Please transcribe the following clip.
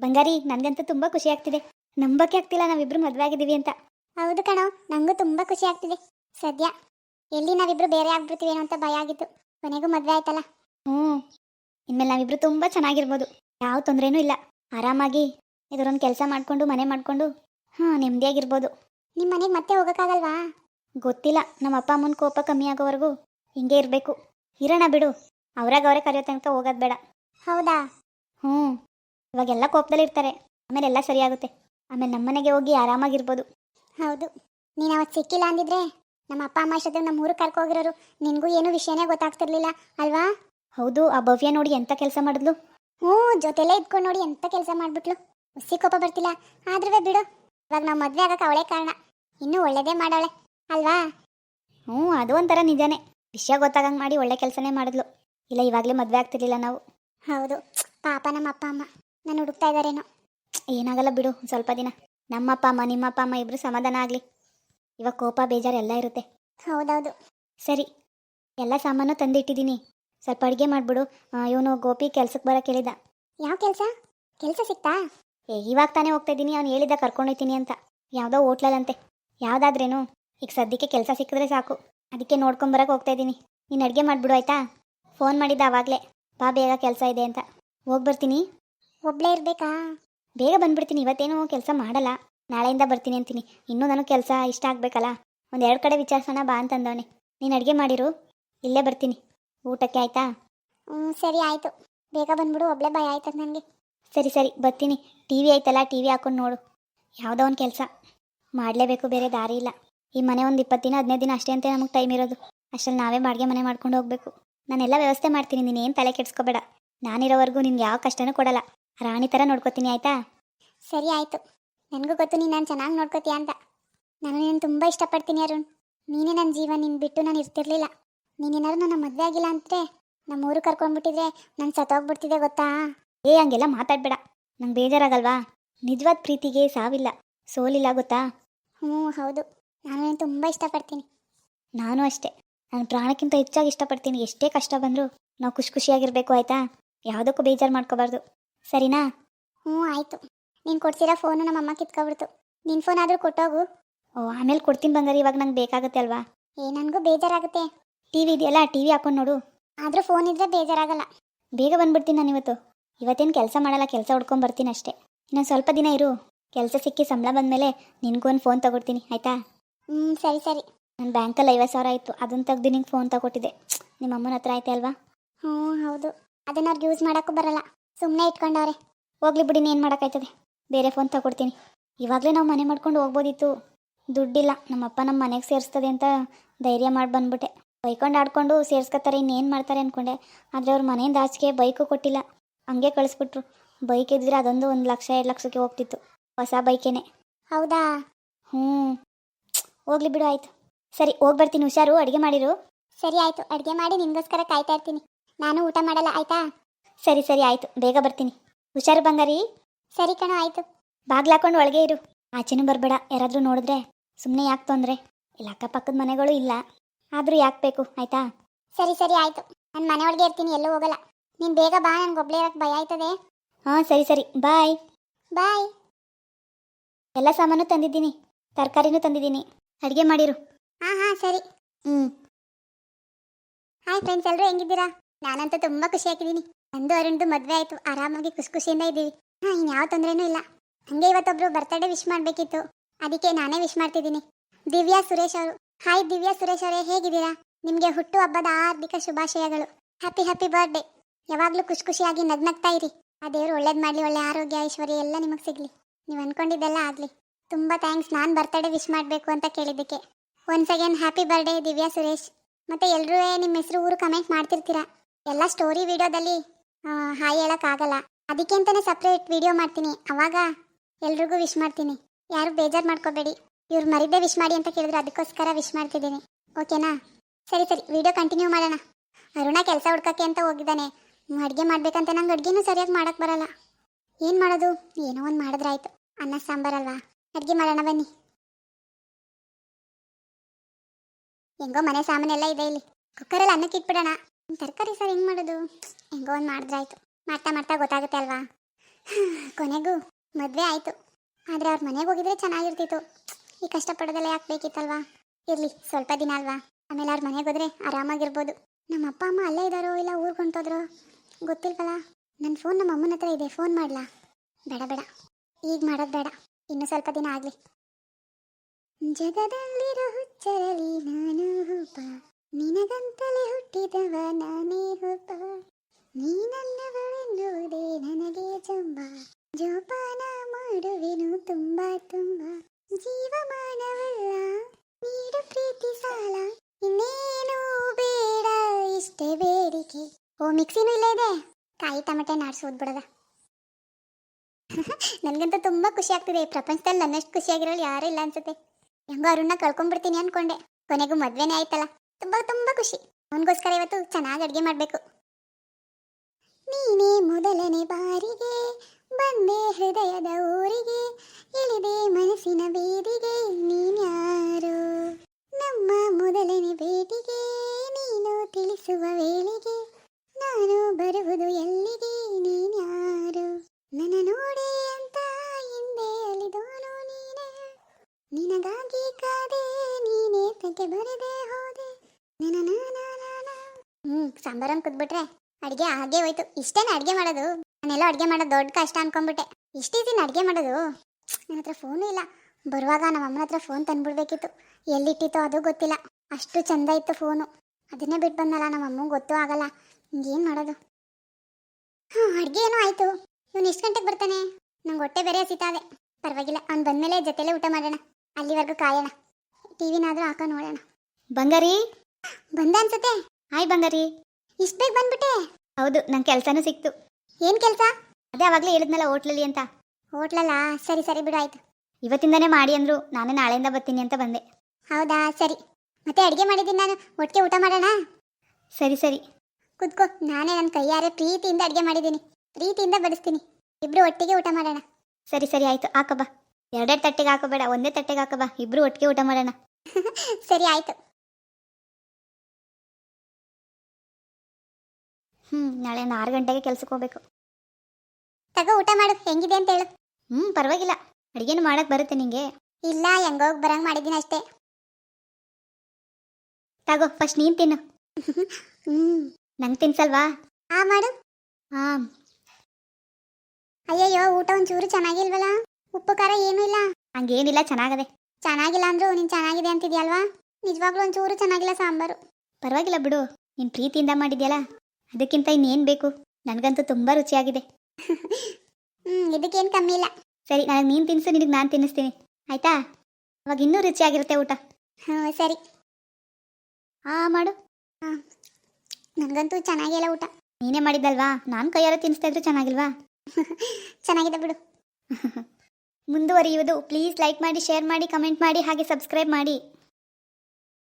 ಬಂಗಾರಿ ನನಗಂತೂ ತುಂಬ ಖುಷಿ ಆಗ್ತಿದೆ. ನಂಬಕ್ಕೆ ಆಗ್ತಿಲ್ಲ ನಾವಿಬ್ರು ಮದುವೆ ಆಗಿದ್ದೀವಿ ಅಂತ. ಹೌದು ಕಣೋ ನಂಗೂ ತುಂಬಾ ಖುಷಿ ಆಗ್ತಿದೆ. ಸದ್ಯ ಎಲ್ಲಿ ನಾವಿಬ್ರು ಬೇರೆ ಆಗ್ಬಿಡ್ತೀವೇನೋ ಅಂತ ಭಯ ಆಗಿತ್ತು. ಕೊನೆಗೂ ಮದ್ವೆ ಆಯ್ತಲ್ಲ? ಹ್ಞೂ ಇನ್ಮೇಲೆ ನಾವಿಬ್ರು ತುಂಬ ಚೆನ್ನಾಗಿರ್ಬೋದು. ಯಾವ ತೊಂದರೆನೂ ಇಲ್ಲ. ಆರಾಮಾಗಿ ಇದರೊಂದು ಕೆಲಸ ಮಾಡಿಕೊಂಡು ಮನೆ ಮಾಡಿಕೊಂಡು ಹಾಂ ನೆಮ್ಮದಿಯಾಗಿರ್ಬೋದು ನಿಮ್ಮ ಮನೆಗೆ ಮತ್ತೆ ಹೋಗೋಕ್ಕಾಗಲ್ವಾ ಗೊತ್ತಿಲ್ಲ ನಮ್ಮ ಅಪ್ಪ ಅಮ್ಮನ ಕೋಪ ಕಮ್ಮಿ ಆಗೋವರೆಗೂ ಹಿಂಗೆ ಇರಬೇಕು. ಇರೋಣ ಬಿಡು ಅವ್ರಾಗ ಅವರೇ ಕರೆಯೋ ತನಕ ಹೋಗೋದು ಬೇಡ. ಹೌದಾ? ಹ್ಞೂ. ಇವಾಗೆಲ್ಲ ಕೋಪದಲ್ಲಿ ಇರ್ತಾರೆ. ಆಮೇಲೆ ಎಲ್ಲ ಸರಿಯಾಗುತ್ತೆ ಆಮೇಲೆ ನಮ್ಮನೆಗೆ ಹೋಗಿ ಆರಾಮಾಗಿರ್ಬೋದು. ಹೌದು. ನೀನು ಅವತ್ತು ಸಿಕ್ಕಿಲ್ಲ ಅಂದಿದ್ರೆ ನಮ್ಮ ಅಪ್ಪ ಅಮ್ಮ ಜೊತೆ ನಮ್ಮ ಊರು ಕರ್ಕೋಗಿರೋರು ಹೋಗಿರೋರು. ನಿನಗೂ ಏನು ವಿಷಯನೇ ಗೊತ್ತಾಗ್ತಿರ್ಲಿಲ್ಲ ಅಲ್ವಾ? ಹೌದು ಆ ಭವ್ಯ ನೋಡಿ ಎಂಥ ಕೆಲಸ ಮಾಡಿದ್ಲು? ಹ್ಞೂ ಜೊತೆಲೇ ಇದ್ಕೊಂಡು ನೋಡಿ ಎಂಥ ಕೆಲಸ ಮಾಡಿಬಿಟ್ಲು. ಹುಸಿ ಕೋಪ ಬರ್ತಿಲ್ಲ. ಆದ್ರೂ ಬಿಡು. ಇವಾಗ ನಾವು ಮದುವೆ ಆಗಕ್ಕೆ ಅವಳೇ ಕಾರಣ. ಇನ್ನೂ ಒಳ್ಳೇದೇ ಮಾಡವಳೆ ಅಲ್ವಾ? ಹ್ಞೂ ಅದು ಒಂಥರ ನಿಜಾನೇ. ವಿಷಯ ಗೊತ್ತಾಗಂಗೆ ಮಾಡಿ ಒಳ್ಳೆ ಕೆಲಸನೇ ಮಾಡಿದ್ಲು. ಇಲ್ಲ ಇವಾಗಲೇ ಮದುವೆ ಆಗ್ತಿರ್ಲಿಲ್ಲ ನಾವು. ಹೌದು. ಪಾಪ ನಮ್ಮ ಅಪ್ಪ ಅಮ್ಮ. ನಾನು ಹುಡುಕ್ತಾ ಇದ್ದಾರೇನೋ. ಏನಾಗಲ್ಲ ಬಿಡು ಸ್ವಲ್ಪ ದಿನ. ನಮ್ಮಪ್ಪ ಅಮ್ಮ ನಿಮ್ಮಪ್ಪ ಅಮ್ಮ ಇಬ್ರು ಸಮಾಧಾನ ಆಗಲಿ. ಇವಾಗ ಕೋಪ ಬೇಜಾರು ಎಲ್ಲ ಇರುತ್ತೆ. ಹೌದೌದು. ಸರಿ ಎಲ್ಲ ಸಾಮಾನು ತಂದಿಟ್ಟಿದ್ದೀನಿ. ಸ್ವಲ್ಪ ಅಡುಗೆ ಮಾಡಿಬಿಡು. ಇವನು ಗೋಪಿ ಕೆಲ್ಸಕ್ಕೆ ಬರೋ ಕೇಳಿದ ಯಾವ ಕೆಲಸ? ಕೆಲಸ ಸಿಕ್ತಾ? ಏ ಇವಾಗ ತಾನೇ ಹೋಗ್ತಾ ಇದ್ದೀನಿ. ಅವ್ನು ಹೇಳಿದ್ದ ಕರ್ಕೊಂಡೋಯ್ತೀನಿ ಅಂತ. ಯಾವುದೋ ಹೋಟ್ಲಲ್ಲಂತೆ. ಯಾವುದಾದ್ರೇನು. ಈಗ ಸದ್ಯಕ್ಕೆ ಕೆಲಸ ಸಿಕ್ಕಿದ್ರೆ ಸಾಕು. ಅದಕ್ಕೆ ನೋಡ್ಕೊಂಬರಕ್ಕೆ ಹೋಗ್ತಾ ಇದ್ದೀನಿ. ನೀನು ಅಡುಗೆ ಮಾಡಿಬಿಡು ಆಯ್ತಾ? ಫೋನ್ ಮಾಡಿದ್ದ ಆವಾಗಲೇ ಬಾ ಬೇಗ ಕೆಲಸ ಇದೆ ಅಂತ. ಹೋಗಿ ಬರ್ತೀನಿ. ಒಬ್ಳೇ ಇರ್ಬೇಕಾ? ಬೇಗ ಬಂದ್ಬಿಡ್ತೀನಿ ಇವತ್ತೇನು ಕೆಲಸ ಮಾಡಲ್ಲ. ನಾಳೆಯಿಂದ ಬರ್ತೀನಿ ಅಂತೀನಿ. ಇನ್ನೂ ನನಗೆ ಕೆಲಸ ಇಷ್ಟ ಆಗಬೇಕಲ್ಲ? ಒಂದು ಎರಡು ಕಡೆ ವಿಚಾರಿಸೋಣ ಬಾ ಅಂತಂದವನೆ. ನೀನು ಅಡುಗೆ ಮಾಡಿರು? ಇಲ್ಲೇ ಬರ್ತೀನಿ. ಊಟಕ್ಕೆ ಆಯ್ತಾ? ಹ್ಞೂ ಸರಿ ಆಯಿತು. ಬೇಗ ಬಂದ್ಬಿಡು ಒಬ್ಳೆ ಭಯ ಆಯ್ತದ ನನಗೆ ಸರಿ ಸರಿ ಬರ್ತೀನಿ. ಟಿ ವಿ ಆಯ್ತಲ್ಲ ಟಿ ವಿ ಹಾಕೊಂಡು ನೋಡು. ಯಾವುದೋ ಒಂದು ಕೆಲಸ. ಮಾಡಲೇಬೇಕು ಬೇರೆ ದಾರಿ ಇಲ್ಲ. ಈ ಮನೆ ಒಂದು ಇಪ್ಪತ್ತು ದಿನ ಹದಿನೈದು ದಿನ ಅಷ್ಟೇ ಅಂತ ನಮಗೆ ಟೈಮ್ ಇರೋದು. ಅಷ್ಟರಲ್ಲಿ ನಾವೇ ಬಾಡಿಗೆ ಮನೆ ಮಾಡ್ಕೊಂಡು ಹೋಗಬೇಕು. ನಾನೆಲ್ಲ ವ್ಯವಸ್ಥೆ ಮಾಡ್ತೀನಿ ನೀನು ಏನು ತಲೆ ಕೆಡಿಸ್ಕೋಬೇಡ. ನಾನಿರೋವರೆಗೂ ನಿನ್ಗೆ ಯಾವ ಕಷ್ಟನೂ ಕೊಡಲ್ಲ. ರಾಣಿ ಥರ ನೋಡ್ಕೋತೀನಿ ಆಯ್ತಾ? ಸರಿ ಆಯಿತು. ನನಗೂ ಗೊತ್ತು ನೀನು ನಾನು ಚೆನ್ನಾಗಿ ನೋಡ್ಕೋತೀಯ ಅಂತ. ನಾನು ನೀನು ತುಂಬ ಇಷ್ಟಪಡ್ತೀನಿ ಅರುಣ್. ನೀನೇ ನನ್ನ ಜೀವ ನಿನ್ನ ಬಿಟ್ಟು ನಾನು ಇರ್ತಿರ್ಲಿಲ್ಲ. ನೀನೇನಾದ್ರು ನನ್ನ ಮದುವೆ ಆಗಿಲ್ಲ ಅಂದರೆ ನಮ್ಮ ಊರು ಕರ್ಕೊಂಡ್ಬಿಟ್ಟಿದ್ರೆ ನಾನು ಸತ್ತೋಗ್ಬಿಡ್ತಿದ್ದೆ ಗೊತ್ತಾ? ಏ ಹಂಗೆಲ್ಲ ಮಾತಾಡಬೇಡ. ನಂಗೆ ಬೇಜಾರಾಗಲ್ವಾ? ನಿಜವಾದ ಪ್ರೀತಿಗೆ ಸಾವಿಲ್ಲ. ಸೋಲಿಲ್ಲ ಗೊತ್ತಾ? ಹ್ಞೂ ಹೌದು. ನಾನು ನೀನು ತುಂಬ ಇಷ್ಟಪಡ್ತೀನಿ. ನಾನು ಅಷ್ಟೇ. ನಾನು ಪ್ರಾಣಕ್ಕಿಂತ ಹೆಚ್ಚಾಗಿ ಇಷ್ಟಪಡ್ತೀನಿ. ಎಷ್ಟೇ ಕಷ್ಟ ಬಂದರೂ ನಾವು ಖುಷಿ ಖುಷಿಯಾಗಿರಬೇಕು ಆಯಿತಾ? ಯಾವುದಕ್ಕೂ ಬೇಜಾರು ಮಾಡ್ಕೋಬಾರ್ದು. ಸರಿನಾ? ಹ್ಞೂ ಆಯಿತು. ನೀನು ಕೊಡ್ಸಿರೋ ಫೋನು ನಮ್ಮ ಅಮ್ಮ ಕಿತ್ಕೊಬಿಡ್ತು. ನಿನ್ನ ಫೋನ್ ಆದರೂ ಕೊಟ್ಟೋಗು. ಓ ಆಮೇಲೆ ಕೊಡ್ತೀನಿ ಬಂಗಾರ ಇವಾಗ ನಂಗೆ ಬೇಕಾಗುತ್ತೆ ಅಲ್ವಾ? ಏ ನನಗೂ ಬೇಜಾರಾಗುತ್ತೆ. ಟಿ ವಿ ಇದೆಯಲ್ಲ ಟಿ ವಿ ಹಾಕೊಂಡು ನೋಡು. ಆದರೂ ಫೋನ್ ಇದ್ದರೆ ಬೇಜಾರಾಗಲ್ಲ. ಬೇಗ ಬಂದ್ಬಿಡ್ತೀನಿ ನಾನು ಇವತ್ತು. ಇವತ್ತೇನು ಕೆಲಸ ಮಾಡಲ್ಲ ಕೆಲಸ ಹುಡ್ಕೊಂಡು ಬರ್ತೀನಿ ಅಷ್ಟೇ. ಇನ್ನೊಂದು ಸ್ವಲ್ಪ ದಿನ ಇರು. ಕೆಲಸ ಸಿಕ್ಕಿ ಸಂಬಳ ಬಂದಮೇಲೆ ನಿನಗೂ ಒಂದು ಫೋನ್ ತಗೊಡ್ತೀನಿ ಆಯಿತಾ? ಹ್ಞೂ ಸರಿ ಸರಿ. ನನ್ನ ಬ್ಯಾಂಕಲ್ಲಿ ಐವತ್ತು ಸಾವಿರ ಆಯಿತು. ಅದನ್ನು ತೆಗ್ದು ನಿಂಗೆ ಫೋನ್ ತಗೊಟ್ಟಿದ್ದೆ. ನಿಮ್ಮ ಅಮ್ಮನ ಹತ್ರ ಆಯ್ತಾ ಅಲ್ವಾ? ಹ್ಞೂ ಹೌದು. ಅದನ್ನ ಅವ್ರಿಗೆ ಯೂಸ್ ಮಾಡೋಕ್ಕೂ ಬರಲ್ಲ. ಸುಮ್ಮನೆ ಇಟ್ಕೊಂಡವ್ರೆ. ಹೋಗ್ಲಿ ಬಿಡಿ ಏನು ಮಾಡೋಕ್ಕಾಯ್ತದೆ. ಬೇರೆ ಫೋನ್ ತಗೊಡ್ತೀನಿ. ಇವಾಗಲೇ ನಾವು ಮನೆ ಮಾಡ್ಕೊಂಡು ಹೋಗ್ಬೋದಿತ್ತು. ದುಡ್ಡಿಲ್ಲ. ನಮ್ಮಪ್ಪ ನಮ್ಮ ಮನೆಗೆ ಸೇರಿಸ್ತದೆ ಅಂತ ಧೈರ್ಯ ಮಾಡಿ ಬಂದ್ಬಿಟ್ಟೆ. ಬೈಕೊಂಡು ಆಡ್ಕೊಂಡು ಸೇರ್ಸ್ಕೊತಾರೆ ಇನ್ನೇನು ಮಾಡ್ತಾರೆ ಅಂದ್ಕೊಂಡೆ ಆದರೆ ಅವ್ರ ಮನೆಯಿಂದ ಆಚೆಗೆ ಬೈಕು ಕೊಟ್ಟಿಲ್ಲ. ಹಂಗೆ ಕಳಿಸ್ಬಿಟ್ರು. ಬೈಕ್ ಇದ್ದರೆ ಅದೊಂದು ಒಂದು ಲಕ್ಷ ಎರಡು ಲಕ್ಷಕ್ಕೆ ಹೋಗ್ತಿತ್ತು. ಹೊಸ ಬೈಕೇನೆ. ಹೌದಾ? ಹ್ಞೂ ಹೋಗ್ಲಿ ಬಿಡು ಆಯಿತು. ಸರಿ ಹೋಗಿ ಬರ್ತೀನಿ. ಹುಷಾರು ಅಡುಗೆ ಮಾಡಿರು. ಸರಿ ಆಯಿತು. ಅಡುಗೆ ಮಾಡಿ ನಿಮಗೋಸ್ಕರ ಕಾಯ್ತಾ ಇರ್ತೀನಿ. ನಾನು ಊಟ ಮಾಡಲ್ಲ ಆಯ್ತಾ? ಸರಿ ಸರಿ, ಆಯಿತು. ಬೇಗ ಬರ್ತೀನಿ. ಹುಷಾರು ಬಂಗಾರಿ? ಸರಿ ಕಣ, ಆಯಿತು. ಬಾಗ್ಲಾಕೊಂಡು ಒಳಗೆ ಇರು. ಆಚೆನೂ ಬರಬೇಡ. ಯಾರಾದರೂ ನೋಡಿದ್ರೆ ಸುಮ್ಮನೆ ಯಾಕೆ ತೊಂದರೆ? ಇಲ್ಲ, ಅಕ್ಕಪಕ್ಕದ ಮನೆಗಳು ಇಲ್ಲ. ಆದರೂ ಯಾಕೆ ಬೇಕು, ಆಯಿತಾ? ಸರಿ ಸರಿ, ಆಯಿತು. ನಾನು ಮನೆ ಒಳಗೆ ಇರ್ತೀನಿ, ಎಲ್ಲೂ ಹೋಗಲ್ಲ. ನೀನು ಬೇಗ ಬಾ, ನನಗೆ ಒಬ್ಳೆ ಇರಕ್ಕೆ ಭಯ ಆಯ್ತದೆ. ಹಾಂ, ಸರಿ ಸರಿ. ಬಾಯ್. ಬಾಯ್. ಎಲ್ಲ ಸಾಮಾನು ತಂದಿದ್ದೀನಿ. ತರಕಾರಿನೂ ತಂದಿದ್ದೀನಿ. ಅಡುಗೆ ಮಾಡಿರು. ಹಾಂ ಹಾಂ, ಸರಿ. ಹ್ಞೂ ಹಾಯ್ ಫ್ರೆಂಡ್ಸ್ ಎಲ್ಲರೂ ಹೆಂಗಿದ್ದೀರಾ? ನಾನಂತೂ ತುಂಬ ಖುಷಿ ಆಗಿದ್ದೀನಿ ನಂದು ಅರುಣ್ದು ಮದುವೆ ಆಯಿತು. ಆರಾಮಾಗಿ ಖುಷಿ ಖುಷಿಯಿಂದ ಇದ್ದೀವಿ. ಹಾಂ ಇನ್ನು ಯಾವ ತೊಂದರೆನೂ ಇಲ್ಲ. ಹಂಗೆ ಇವತ್ತೊಬ್ರು ಬರ್ತಡೇ ವಿಶ್ ಮಾಡಬೇಕಿತ್ತು. ಅದಕ್ಕೆ ನಾನೇ ವಿಶ್ ಮಾಡ್ತಿದ್ದೀನಿ. ದಿವ್ಯಾ ಸುರೇಶ್ ಅವರು. ಹಾಯ್ ದಿವ್ಯಾ ಸುರೇಶ್ ಅವರೇ, ಹೇಗಿದ್ದೀರಾ? ನಿಮಗೆ ಹುಟ್ಟು ಹಬ್ಬದ ಹಾರ್ದಿಕ ಶುಭಾಶಯಗಳು. ಹ್ಯಾಪಿ ಹ್ಯಾಪಿ ಬರ್ಡೇ ಯಾವಾಗಲೂ ಖುಷಿ ಖುಷಿಯಾಗಿ ನಗ್ನಗ್ತಾ ಇರಿ. ಆ ದೇವರು ಒಳ್ಳೇದು ಮಾಡಲಿ, ಒಳ್ಳೆ ಆರೋಗ್ಯ, ಐಶ್ವರ್ಯ ಎಲ್ಲ ನಿಮಗೆ ಸಿಗಲಿ. ನೀವು ಅನ್ಕೊಂಡಿದ್ದೆಲ್ಲ ಆಗಲಿ. ತುಂಬ ಥ್ಯಾಂಕ್ಸ್ ನಾನು ಬರ್ತಡೇ ವಿಶ್ ಮಾಡಬೇಕು ಅಂತ ಕೇಳಿದ್ದಕ್ಕೆ. Once again happy birthday Divya Suresh. ಮತ್ತೆ ಎಲ್ಲರೂ ನಿಮ್ಮ ಹೆಸರು ಊರು ಕಮೆಂಟ್ ಮಾಡ್ತಿರ್ತೀರಾ? ಎಲ್ಲ ಸ್ಟೋರಿ ವಿಡಿಯೋದಲ್ಲಿ ಹಾಯ್ ಹೇಳೋಕ್ಕಾಗಲ್ಲ ಅದಕ್ಕೆ ಅಂತಾನೆ ಸಪ್ರೇಟ್ ವಿಡಿಯೋ ಮಾಡ್ತೀನಿ. ಅವಾಗ ಎಲ್ರಿಗೂ ವಿಶ್ ಮಾಡ್ತೀನಿ. ಯಾರು ಬೇಜಾರು ಮಾಡ್ಕೋಬೇಡಿ. ಇವ್ರು ಮರಿದೇ ವಿಶ್ ಮಾಡಿ ಅಂತ ಕೇಳಿದ್ರು ಅದಕ್ಕೋಸ್ಕರ ವಿಶ್ ಮಾಡ್ತಿದ್ದೀನಿ. ಓಕೆನಾ ಸರಿ ಸರಿ. ವಿಡಿಯೋ ಕಂಟಿನ್ಯೂ ಮಾಡೋಣ. ಅರುಣ ಕೆಲಸ ಹುಡ್ಕಕ್ಕೆ ಅಂತ ಹೋಗಿದ್ದಾನೆ. ಅಡುಗೆ ಮಾಡ್ಬೇಕಂತ ನಂಗೆ ಅಡುಗೆನೂ ಸರಿಯಾಗಿ ಮಾಡೋಕ್ಕೆ ಬರಲ್ಲ. ಏನು ಮಾಡೋದು? ಏನೋ ಒಂದು ಮಾಡಿದ್ರಾಯ್ತು ಅನ್ನ ಸಾಂಬಾರಲ್ವಾ ಅಡುಗೆ ಮಾಡೋಣ ಬನ್ನಿ. ಹೆಂಗೋ ಮನೆ ಸಾಮಾನೆಲ್ಲ ಇದೆ ಇಲ್ಲಿ. ಕುಕ್ಕರಲ್ಲಿ ಅನ್ನಕ್ಕೆ ಇಟ್ಬಿಡೋಣ ತರಕಾರಿ ಸರ್ ಹೆಂಗೆ ಮಾಡೋದು? ಹೆಂಗೋ ಒಂದು ಮಾಡಿದ್ರಾಯ್ತು ಮಾಡ್ತಾ ಮಾಡ್ತಾ ಗೊತ್ತಾಗುತ್ತೆ ಅಲ್ವಾ? ಕೊನೆಗೂ ಮದುವೆ ಆಯಿತು. ಆದರೆ ಅವ್ರ ಮನೆಗೆ ಹೋಗಿದ್ರೆ ಚೆನ್ನಾಗಿರ್ತಿತ್ತು. ಈ ಕಷ್ಟಪಡೋದೆಲ್ಲ ಯಾಕೆ ಬೇಕಿತ್ತಲ್ವಾ? ಇರಲಿ, ಸ್ವಲ್ಪ ದಿನ ಅಲ್ವಾ? ಆಮೇಲೆ ಅವ್ರ ಮನೆಗೆ ಹೋದ್ರೆ ಆರಾಮಾಗಿರ್ಬೋದು. ನಮ್ಮ ಅಪ್ಪ, ಅಮ್ಮ ಅಲ್ಲೇ ಇದ್ದಾರೋ ಇಲ್ಲ ಊರಿಗೆ ಹೊಂಟೋದ್ರೋ ಗೊತ್ತಿಲ್ವಲ್ಲ ನನ್ನ ಫೋನ್ ನಮ್ಮ ಅಮ್ಮನ ಹತ್ರ ಇದೆ, ಫೋನ್ ಮಾಡ್ಲಾ? ಬೇಡ ಬೇಡ. ಈಗ ಮಾಡೋದು ಬೇಡ. ಇನ್ನು ಸ್ವಲ್ಪ ದಿನ ಆಗಲಿ. ಜಗದಲ್ಲಿರೋ ಹುಚ್ಚರಲಿ ನಾನು ನಿನಗಂತಲೇ ಹುಟ್ಟಿದವ ನಾನೇ ಒಬ್ಬ. ನೀನಲ್ಲವಳೆನ್ನುವುದೇ ನನಗೆ ಜಂಬ. ಜೋಪಾನ ಮಾಡುವೆನು ತುಂಬಾ ತುಂಬಾ. ಜೀವಮಾನವಲ್ಲ ನೀಡು ಪ್ರೀತಿ ಸಾಲ. ಇನ್ನೇನು ಬೇಡ, ಇಷ್ಟೇ ಬೇಡಿಕೆ. ಓ, ಮಿಕ್ಸಿನೂ ಇಲ್ಲ ಇದೆ. ಕಾಯಿ ಟಮಟೆ ನಾಡ್ಸೋದ್ ಬಿಡದ ನನಗಂತೂ ತುಂಬ ಖುಷಿ ಆಗ್ತಿದೆ. ಈ ಪ್ರಪಂಚದಲ್ಲಿ ನನ್ನಷ್ಟು ಖುಷಿಯಾಗಿರೋಳು ಯಾರೂ ಇಲ್ಲ ಅನ್ಸುತ್ತೆ. ಹೆಂಗೋ ಅರುಣ್ನ ಕಳ್ಕೊಂಡ್ಬಿಡ್ತೀನಿ ಅನ್ಕೊಂಡೆ. ಕೊನೆಗೂ ಮದ್ವೆನೇ ಆಯ್ತಲ್ಲ. ತುಂಬಾ ತುಂಬಾ ಖುಷಿ. ಅವನಿಗೋಸ್ಕರ ಇವತ್ತು ಚೆನ್ನಾಗಿ ಅಡುಗೆ ಮಾಡಬೇಕು. ನೀನೇ ಮೊದಲನೇ ಬಾರಿಗೆ, ಬಂದೆ ಹೃದಯದ ಊರಿಗೆ, ಇಳಿದೆ ಮನಸ್ಸಿನ ಬೀದಿಗೆ ನೀನ್ಯಾರು ನಮ್ಮ ಮೊದಲನೇ ಭೇಟಿಗೆ, ನೀನು ತಿಳಿಸುವ ವೇಳೆಗೆ, ನಾನು ಬರುವುದು ಎಲ್ಲಿಗೆ ನೀನ್ಯಾರು ನನ್ನ ನೋಡಿ ಅಂತ ಹಿಂದೆ ಅಲಿದೋನು ನೀನೇ. ನಿನಗಾಗಿ ಕಾದೆ ನೀನೇ ತಕ್ಕೆ ಬರದೆ ಹ್ಮ್ ಸಾಂಬಾರನ್ ಕುದ್ಬಿಟ್ರೆ ಅಡ್ಗೆ ಹಾಗೆ ಹೋಯ್ತು ಇಷ್ಟೇನ ಅಡ್ಗೆ ಮಾಡೋದು ನಾನೆಲ್ಲ ಅಡ್ಗೆ ಮಾಡೋದು ದೊಡ್ಡ ಕಷ್ಟ ಅನ್ಕೊಂಡ್ಬಿಟ್ಟೆ ಇಷ್ಟಿದ್ದೀನಿ ಅಡ್ಗೆ ಮಾಡೋದು ನನ್ನ ಹತ್ರ ಫೋನು ಇಲ್ಲ ಬರುವಾಗ ನಮ್ಮ ಅಮ್ಮನ ಹತ್ರ ಫೋನ್ ತಂದ್ಬಿಡ್ಬೇಕಿತ್ತು ಎಲ್ಲಿಟ್ಟಿತ್ತೋ ಅದು ಗೊತ್ತಿಲ್ಲ ಅಷ್ಟು ಚಂದ ಇತ್ತು ಫೋನು ಅದನ್ನೇ ಬಿಟ್ಟು ಬಂದಲ್ಲ ನಮ್ಮ ಅಮ್ಮಂಗೆ ಗೊತ್ತೂ ಆಗಲ್ಲ ಏನು ಮಾಡೋದು ಹ್ಞೂ ಅಡುಗೆ ಏನೋ ಆಯಿತು ಇವನು ಎಷ್ಟು ಗಂಟೆಗೆ ಬರ್ತಾನೆ ನಂಗೆ ಹೊಟ್ಟೆ ಬೇರೆ ಹಸಿತಾವೆ ಪರವಾಗಿಲ್ಲ ಅವ್ನು ಬಂದಮೇಲೆ ಜೊತೆಲೇ ಊಟ ಮಾಡೋಣ ಅಲ್ಲಿವರೆಗೂ ಕಾಯೋಣ ಟಿ ವಿನಾದರೂ ಹಾಕೋ ನೋಡೋಣ ಬಂಗಾರಿ ಬಂದ ಅನ್ಸುತ್ತೆ? ಹಾಯ್ ಬಂಗಾರಿ. ಇಷ್ಟ ಬೇಗ ಬಂದ್ಬಿಟ್ಟೆ? ಹೌದು, ನಂಗೆ ಕೆಲಸನೂ ಸಿಕ್ತು. ಏನ್ ಕೆಲ್ಸ? ಅದೇ ಅವಾಗಲೇ ಹೇಳಿದ್ನಲ್ಲ ಹೋಟ್ಲಲ್ಲಿ ಅಂತ. ಹೋಟ್ಲಲ್ಲ? ಸರಿ ಸರಿ ಬಿಡು, ಆಯ್ತು. ಇವತ್ತಿಂದನೇ ಮಾಡಿ ಅಂದ್ರು. ನಾನು ನಾಳೆಯಿಂದ ಬರ್ತೀನಿ ಅಂತ ಬಂದೆ. ಹೌದಾ? ಸರಿ. ಮತ್ತೆ ಅಡಿಗೆ ಮಾಡಿದ್ದೀನಿ ನಾನು. ಒಟ್ಟಿಗೆ ಊಟ ಮಾಡೋಣ? ಸರಿ ಸರಿ. ಕುತ್ಕೋ. ನಾನೇ ನನ್ನ ಕೈಯಾರೆ ಪ್ರೀತಿಯಿಂದ ಅಡಿಗೆ ಮಾಡಿದ್ದೀನಿ. ಪ್ರೀತಿಯಿಂದ ಬಡಿಸ್ತೀನಿ. ಇಬ್ರು ಒಟ್ಟಿಗೆ ಊಟ ಮಾಡೋಣ. ಸರಿ ಸರಿ, ಆಯ್ತು. ಹಾಕಬಾ ಎರಡೆರಡು ತಟ್ಟೆಗೆ ಹಾಕೋಬೇಡ ಒಂದೇ ತಟ್ಟೆಗೆ ಹಾಕಬಾ ಇಬ್ರು ಒಟ್ಟಿಗೆ ಊಟ ಮಾಡೋಣ. ಸರಿ, ಆಯ್ತು. ಹ್ಞೂ ನಾಳೆ ಆರು ಗಂಟೆಗೆ ಕೆಲ್ಸಕ್ಕೆ ಹೋಗ್ಬೇಕು. ತಗೋ ಊಟ ಮಾಡು ಹೆಂಗಿದೆ ಅಂತ ಹೇಳು. ಹ್ಞೂ ಪರವಾಗಿಲ್ಲ. ಅಡುಗೆನೂ ಮಾಡಕ್ಕೆ ಬರುತ್ತೆ ನಿಂಗೆ. ಇಲ್ಲ ಹೆಂಗೋಗಿ ಬರಂಗೆ ಮಾಡಿದ್ದೀನಿ ಅಷ್ಟೇ. ತಗೋ ಫಸ್ಟ್ ನೀನು ತಿನ್ನು. ಹ್ಞೂ ನಂಗೆ ತಿನ್ಸಲ್ವಾ? ಆ ಮಾಡು. ಹಾಂ ಅಯ್ಯಯ್ಯೋ ಊಟ ಒಂಚೂರು ಚೆನ್ನಾಗಿಲ್ವಲ್ಲ? ಉಪ್ಪು ಖಾರ ಏನೂ ಇಲ್ಲ. ಹಂಗೇನಿಲ್ಲ ಚೆನ್ನಾಗದೆ. ಚೆನ್ನಾಗಿಲ್ಲ ಅಂದ್ರೂ ನೀನು ಚೆನ್ನಾಗಿದೆ ಅಂತಿದ್ಯಲ್ವಾ? ನಿಜವಾಗ್ಲೂ ಒಂಚೂರು ಚೆನ್ನಾಗಿಲ್ಲ ಸಾಂಬಾರು. ಪರವಾಗಿಲ್ಲ ಬಿಡು. ನೀನು ಪ್ರೀತಿಯಿಂದ ಮಾಡಿದ್ಯಲ್ಲ? ಅದಕ್ಕಿಂತ ಇನ್ನೇನು ಬೇಕು? ನನಗಂತೂ ತುಂಬ ರುಚಿಯಾಗಿದೆ. ಹ್ಞೂ ಇದಕ್ಕೇನು ಕಮ್ಮಿ ಇಲ್ಲ. ಸರಿ ನನಗೆ ನೀನು ತಿನ್ಸು ನಿನಗೆ ನಾನು ತಿನ್ನಿಸ್ತೀನಿ. ಆಯಿತಾ? ಅವಾಗ ಇನ್ನೂ ರುಚಿಯಾಗಿರುತ್ತೆ ಊಟ. ಹ್ಞೂ ಸರಿ. ಹಾಂ ಮಾಡು. ಹಾಂ ನನಗಂತೂ ಚೆನ್ನಾಗಿಲ್ಲ ಊಟ. ನೀನೇ ಮಾಡಿದ್ದಲ್ವಾ? ನಾನು ಕೈಯಾರ ತಿನ್ನಿಸ್ತಾ ಇದ್ರು ಚೆನ್ನಾಗಿಲ್ವಾ? ಚೆನ್ನಾಗಿದೆ ಬಿಡು. ಮುಂದುವರಿಯುವುದು. ಪ್ಲೀಸ್ ಲೈಕ್ ಮಾಡಿ ಶೇರ್ ಮಾಡಿ ಕಮೆಂಟ್ ಮಾಡಿ ಹಾಗೆ ಸಬ್ಸ್ಕ್ರೈಬ್ ಮಾಡಿ.